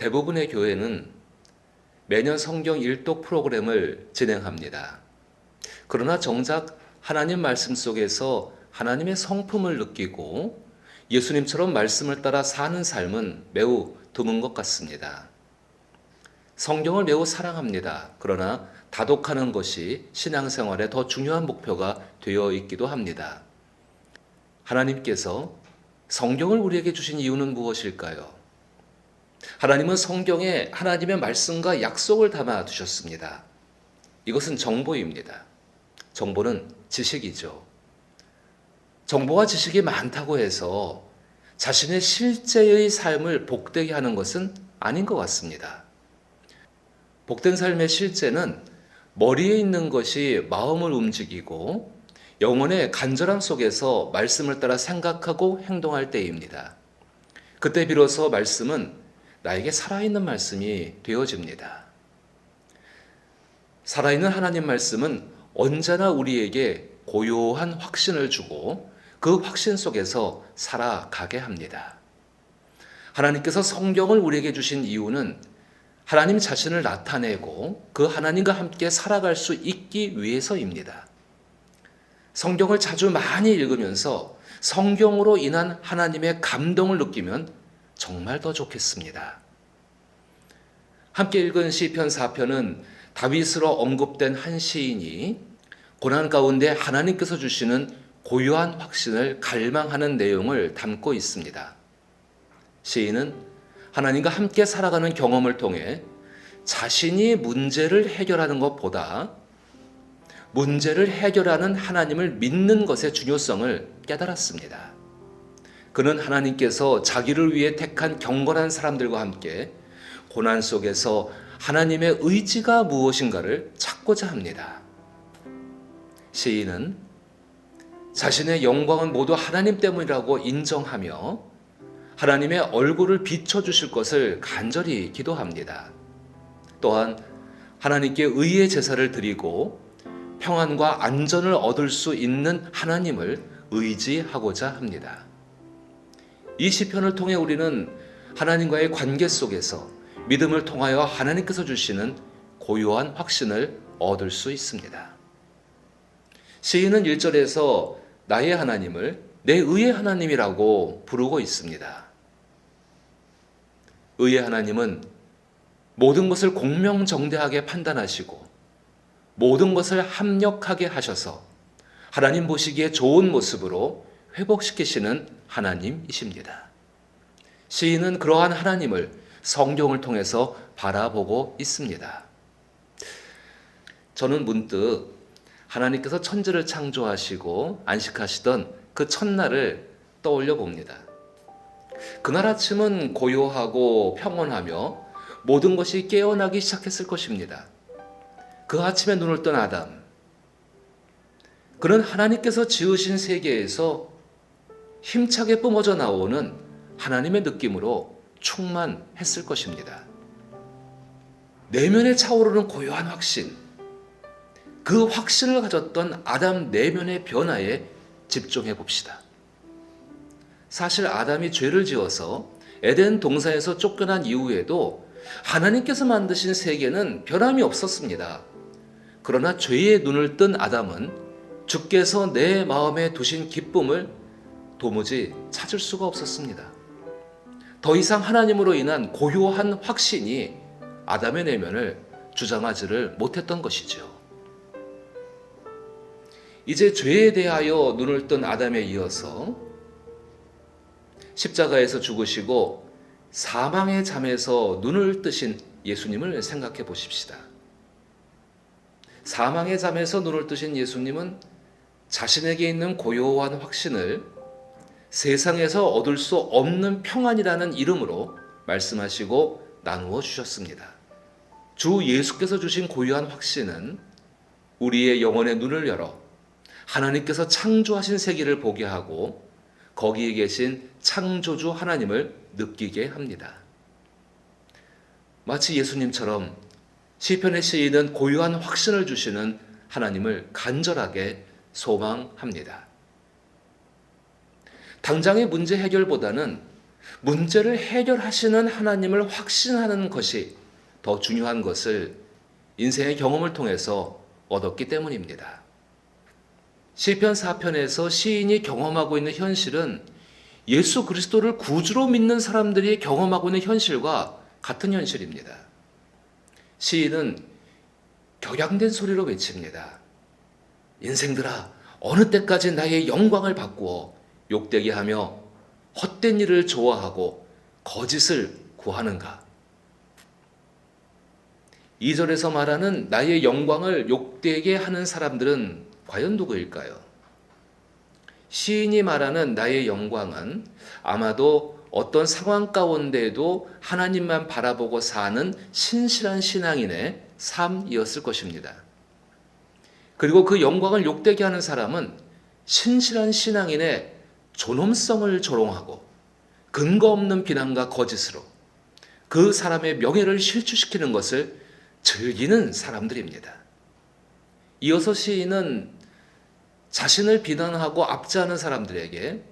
대부분의 교회는 매년 성경 일독 프로그램을 진행합니다. 그러나 정작 하나님 말씀 속에서 하나님의 성품을 느끼고 예수님처럼 말씀을 따라 사는 삶은 매우 드문 것 같습니다. 성경을 매우 사랑합니다. 그러나 다독하는 것이 신앙생활의 더 중요한 목표가 되어 있기도 합니다. 하나님께서 성경을 우리에게 주신 이유는 무엇일까요? 하나님은 성경에 하나님의 말씀과 약속을 담아 두셨습니다. 이것은 정보입니다. 정보는 지식이죠. 정보와 지식이 많다고 해서 자신의 실제의 삶을 복되게 하는 것은 아닌 것 같습니다. 복된 삶의 실제는 머리에 있는 것이 마음을 움직이고 영혼의 간절함 속에서 말씀을 따라 생각하고 행동할 때입니다. 그때 비로소 말씀은 나에게 살아있는 말씀이 되어집니다. 살아있는 하나님 말씀은 언제나 우리에게 고요한 확신을 주고 그 확신 속에서 살아가게 합니다. 하나님께서 성경을 우리에게 주신 이유는 하나님 자신을 나타내고 그 하나님과 함께 살아갈 수 있기 위해서입니다. 성경을 자주 많이 읽으면서 성경으로 인한 하나님의 감동을 느끼면 정말 더 좋겠습니다. 함께 읽은 시편 4편은 다윗으로 언급된 한 시인이 고난 가운데 하나님께서 주시는 고요한 확신을 갈망하는 내용을 담고 있습니다. 시인은 하나님과 함께 살아가는 경험을 통해 자신이 문제를 해결하는 것보다 문제를 해결하는 하나님을 믿는 것의 중요성을 깨달았습니다. 그는 하나님께서 자기를 위해 택한 경건한 사람들과 함께 고난 속에서 하나님의 의지가 무엇인가를 찾고자 합니다. 시인은 자신의 영광은 모두 하나님 때문이라고 인정하며 하나님의 얼굴을 비춰주실 것을 간절히 기도합니다. 또한 하나님께 의의 제사를 드리고 평안과 안전을 얻을 수 있는 하나님을 의지하고자 합니다. 이 시편을 통해 우리는 하나님과의 관계 속에서 믿음을 통하여 하나님께서 주시는 고요한 확신을 얻을 수 있습니다. 시인은 1절에서 나의 하나님을 내 의의 하나님이라고 부르고 있습니다. 의의 하나님은 모든 것을 공명정대하게 판단하시고 모든 것을 합력하게 하셔서 하나님 보시기에 좋은 모습으로 회복시키시는 하나님이십니다. 시인은 그러한 하나님을 성경을 통해서 바라보고 있습니다. 저는 문득 하나님께서 천지를 창조하시고 안식하시던 그 첫날을 떠올려 봅니다. 그날 아침은 고요하고 평온하며 모든 것이 깨어나기 시작했을 것입니다. 그 아침에 눈을 뜬 아담. 그는 하나님께서 지으신 세계에서 힘차게 뿜어져 나오는 하나님의 느낌으로 충만했을 것입니다. 내면에 차오르는 고요한 확신, 그 확신을 가졌던 아담 내면의 변화에 집중해 봅시다. 사실 아담이 죄를 지어서 에덴 동산에서 쫓겨난 이후에도 하나님께서 만드신 세계는 변함이 없었습니다. 그러나 죄의 눈을 뜬 아담은 주께서 내 마음에 두신 기쁨을 도무지 찾을 수가 없었습니다. 더 이상 하나님으로 인한 고요한 확신이 아담의 내면을 주장하지를 못했던 것이죠. 이제 죄에 대하여 눈을 뜬 아담에 이어서 십자가에서 죽으시고 사망의 잠에서 눈을 뜨신 예수님을 생각해 보십시다. 사망의 잠에서 눈을 뜨신 예수님은 자신에게 있는 고요한 확신을 세상에서 얻을 수 없는 평안이라는 이름으로 말씀하시고 나누어 주셨습니다. 주 예수께서 주신 고유한 확신은 우리의 영혼의 눈을 열어 하나님께서 창조하신 세계를 보게 하고 거기에 계신 창조주 하나님을 느끼게 합니다. 마치 예수님처럼 시편의 시인은 고유한 확신을 주시는 하나님을 간절하게 소망합니다. 당장의 문제 해결보다는 문제를 해결하시는 하나님을 확신하는 것이 더 중요한 것을 인생의 경험을 통해서 얻었기 때문입니다. 시편 4편에서 시인이 경험하고 있는 현실은 예수 그리스도를 구주로 믿는 사람들이 경험하고 있는 현실과 같은 현실입니다. 시인은 격양된 소리로 외칩니다. 인생들아, 어느 때까지 나의 영광을 바꾸어 욕되게 하며 헛된 일을 좋아하고 거짓을 구하는가? 2절에서 말하는 나의 영광을 욕되게 하는 사람들은 과연 누구일까요? 시인이 말하는 나의 영광은 아마도 어떤 상황 가운데에도 하나님만 바라보고 사는 신실한 신앙인의 삶이었을 것입니다. 그리고 그 영광을 욕되게 하는 사람은 신실한 신앙인의 존엄성을 조롱하고 근거 없는 비난과 거짓으로 그 사람의 명예를 실추시키는 것을 즐기는 사람들입니다. 이어서 시인은 자신을 비난하고 압제하는 사람들에게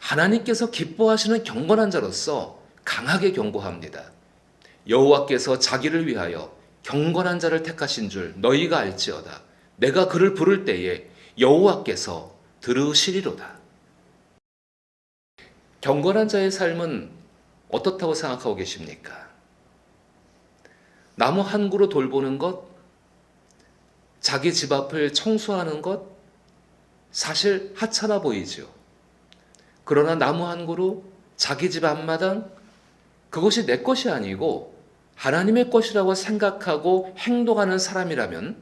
하나님께서 기뻐하시는 경건한 자로서 강하게 경고합니다. 여호와께서 자기를 위하여 경건한 자를 택하신 줄 너희가 알지어다. 내가 그를 부를 때에 여호와께서 들으시리로다. 경건한 자의 삶은 어떻다고 생각하고 계십니까? 나무 한 그루 돌보는 것, 자기 집 앞을 청소하는 것, 사실 하찮아 보이지요. 그러나 나무 한 그루, 자기 집 앞마당, 그것이 내 것이 아니고 하나님의 것이라고 생각하고 행동하는 사람이라면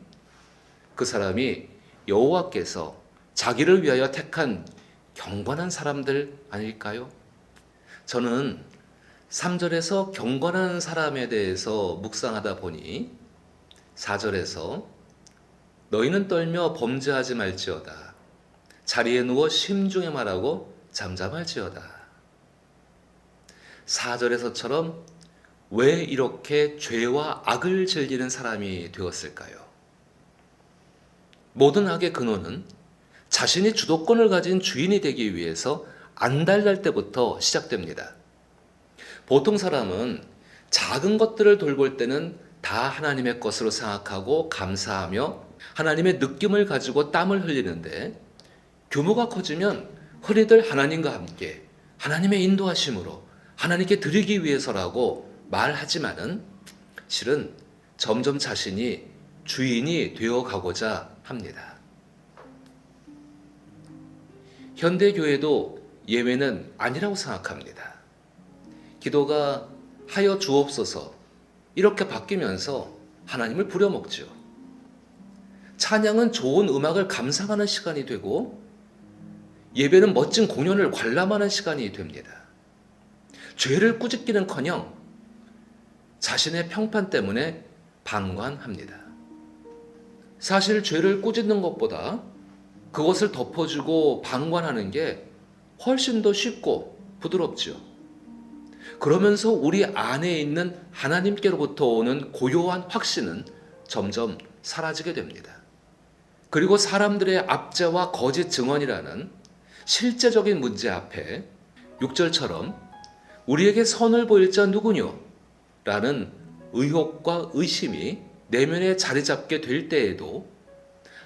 그 사람이 여호와께서 자기를 위하여 택한 경건한 사람들 아닐까요? 저는 3절에서 경건한 사람에 대해서 묵상하다 보니 4절에서 너희는 떨며 범죄하지 말지어다. 자리에 누워 심중에 말하고 잠잠할지어다. 4절에서처럼 왜 이렇게 죄와 악을 즐기는 사람이 되었을까요? 모든 악의 근원은 자신이 주도권을 가진 주인이 되기 위해서 안달날 때부터 시작됩니다. 보통 사람은 작은 것들을 돌볼 때는 다 하나님의 것으로 생각하고 감사하며 하나님의 느낌을 가지고 땀을 흘리는데 규모가 커지면 흔히들 하나님과 함께 하나님의 인도하심으로 하나님께 드리기 위해서라고 말하지만은 실은 점점 자신이 주인이 되어 가고자 합니다. 현대 교회도 예외는 아니라고 생각합니다. 기도가 하여 주옵소서 이렇게 바뀌면서 하나님을 부려먹죠. 찬양은 좋은 음악을 감상하는 시간이 되고 예배는 멋진 공연을 관람하는 시간이 됩니다. 죄를 꾸짖기는 커녕 자신의 평판 때문에 방관합니다. 사실 죄를 꾸짖는 것보다 그것을 덮어주고 방관하는 게 훨씬 더 쉽고 부드럽죠. 그러면서 우리 안에 있는 하나님께로부터 오는 고요한 확신은 점점 사라지게 됩니다. 그리고 사람들의 압제와 거짓 증언이라는 실제적인 문제 앞에 6절처럼 우리에게 선을 보일 자 누구뇨? 라는 의혹과 의심이 내면에 자리 잡게 될 때에도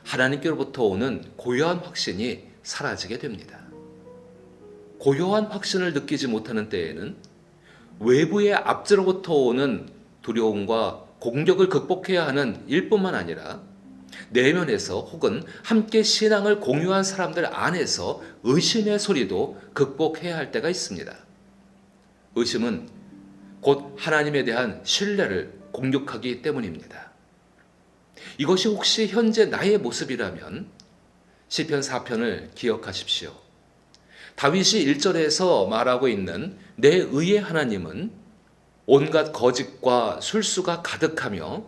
하나님께로부터 오는 고요한 확신이 사라지게 됩니다. 고요한 확신을 느끼지 못하는 때에는 외부의 압제로부터 오는 두려움과 공격을 극복해야 하는 일뿐만 아니라 내면에서 혹은 함께 신앙을 공유한 사람들 안에서 의심의 소리도 극복해야 할 때가 있습니다. 의심은 곧 하나님에 대한 신뢰를 공격하기 때문입니다. 이것이 혹시 현재 나의 모습이라면 시편 4편을 기억하십시오. 다윗이 1절에서 말하고 있는 내 의의 하나님은 온갖 거짓과 술수가 가득하며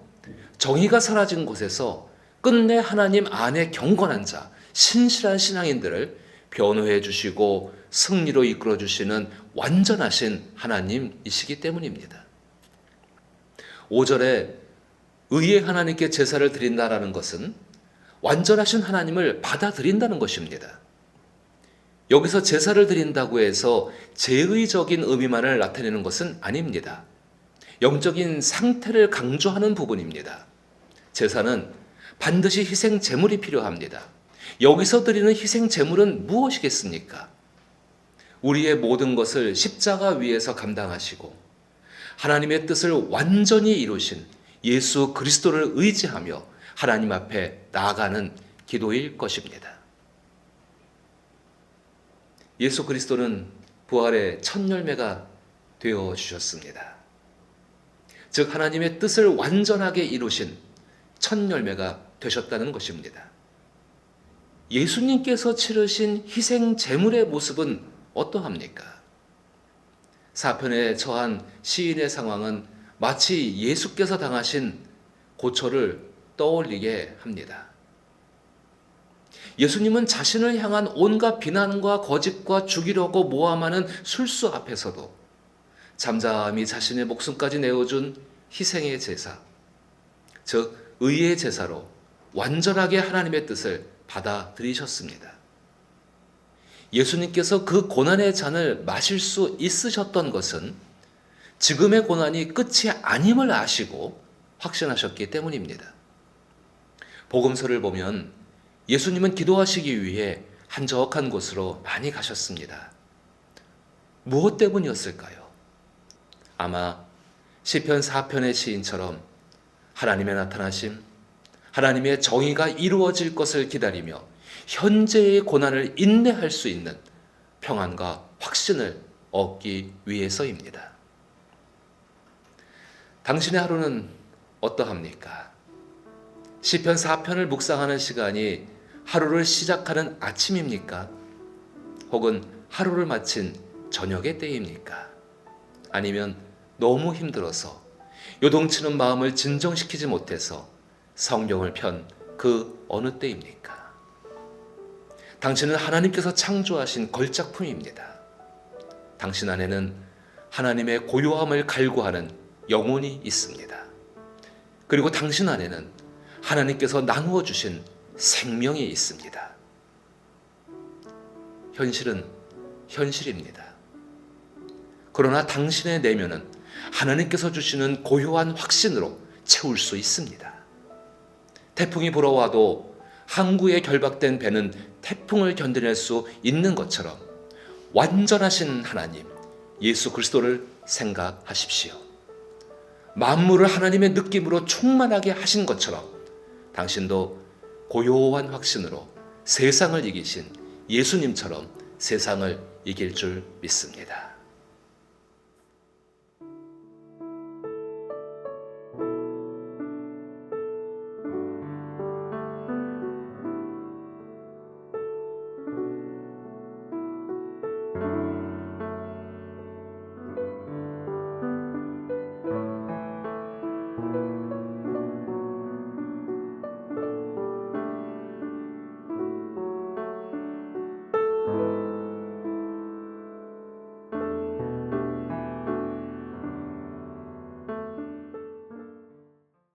정의가 사라진 곳에서 끝내 하나님 안에 경건한 자, 신실한 신앙인들을 변호해 주시고 승리로 이끌어 주시는 완전하신 하나님이시기 때문입니다. 5절에 의의 하나님께 제사를 드린다라는 것은 완전하신 하나님을 받아들인다는 것입니다. 여기서 제사를 드린다고 해서 제의적인 의미만을 나타내는 것은 아닙니다. 영적인 상태를 강조하는 부분입니다. 제사는 반드시 희생 제물이 필요합니다. 여기서 드리는 희생 제물은 무엇이겠습니까? 우리의 모든 것을 십자가 위에서 감당하시고 하나님의 뜻을 완전히 이루신 예수 그리스도를 의지하며 하나님 앞에 나아가는 기도일 것입니다. 예수 그리스도는 부활의 첫 열매가 되어 주셨습니다. 즉 하나님의 뜻을 완전하게 이루신 첫 열매가 되셨다는 것입니다. 예수님께서 치르신 희생 제물의 모습은 어떠합니까? 사편에 처한 시인의 상황은 마치 예수께서 당하신 고초를 떠올리게 합니다. 예수님은 자신을 향한 온갖 비난과 거짓과 죽이려고 모함하는 술수 앞에서도 잠잠히 자신의 목숨까지 내어준 희생의 제사, 즉 의의 제사로 완전하게 하나님의 뜻을 받아들이셨습니다. 예수님께서 그 고난의 잔을 마실 수 있으셨던 것은 지금의 고난이 끝이 아님을 아시고 확신하셨기 때문입니다. 복음서를 보면 예수님은 기도하시기 위해 한적한 곳으로 많이 가셨습니다. 무엇 때문이었을까요? 아마 시편 4편의 시인처럼 하나님의 나타나심, 하나님의 정의가 이루어질 것을 기다리며 현재의 고난을 인내할 수 있는 평안과 확신을 얻기 위해서입니다. 당신의 하루는 어떠합니까? 시편 4편을 묵상하는 시간이 하루를 시작하는 아침입니까? 혹은 하루를 마친 저녁의 때입니까? 아니면 너무 힘들어서 요동치는 마음을 진정시키지 못해서 성경을 편 그 어느 때입니까? 당신은 하나님께서 창조하신 걸작품입니다. 당신 안에는 하나님의 고요함을 갈구하는 영혼이 있습니다. 그리고 당신 안에는 하나님께서 나누어 주신 생명이 있습니다. 현실은 현실입니다. 그러나 당신의 내면은 하나님께서 주시는 고요한 확신으로 채울 수 있습니다. 태풍이 불어와도 항구에 결박된 배는 태풍을 견뎌낼 수 있는 것처럼 완전하신 하나님, 예수 그리스도를 생각하십시오. 만물을 하나님의 느낌으로 충만하게 하신 것처럼 당신도 고요한 확신으로 세상을 이기신 예수님처럼 세상을 이길 줄 믿습니다.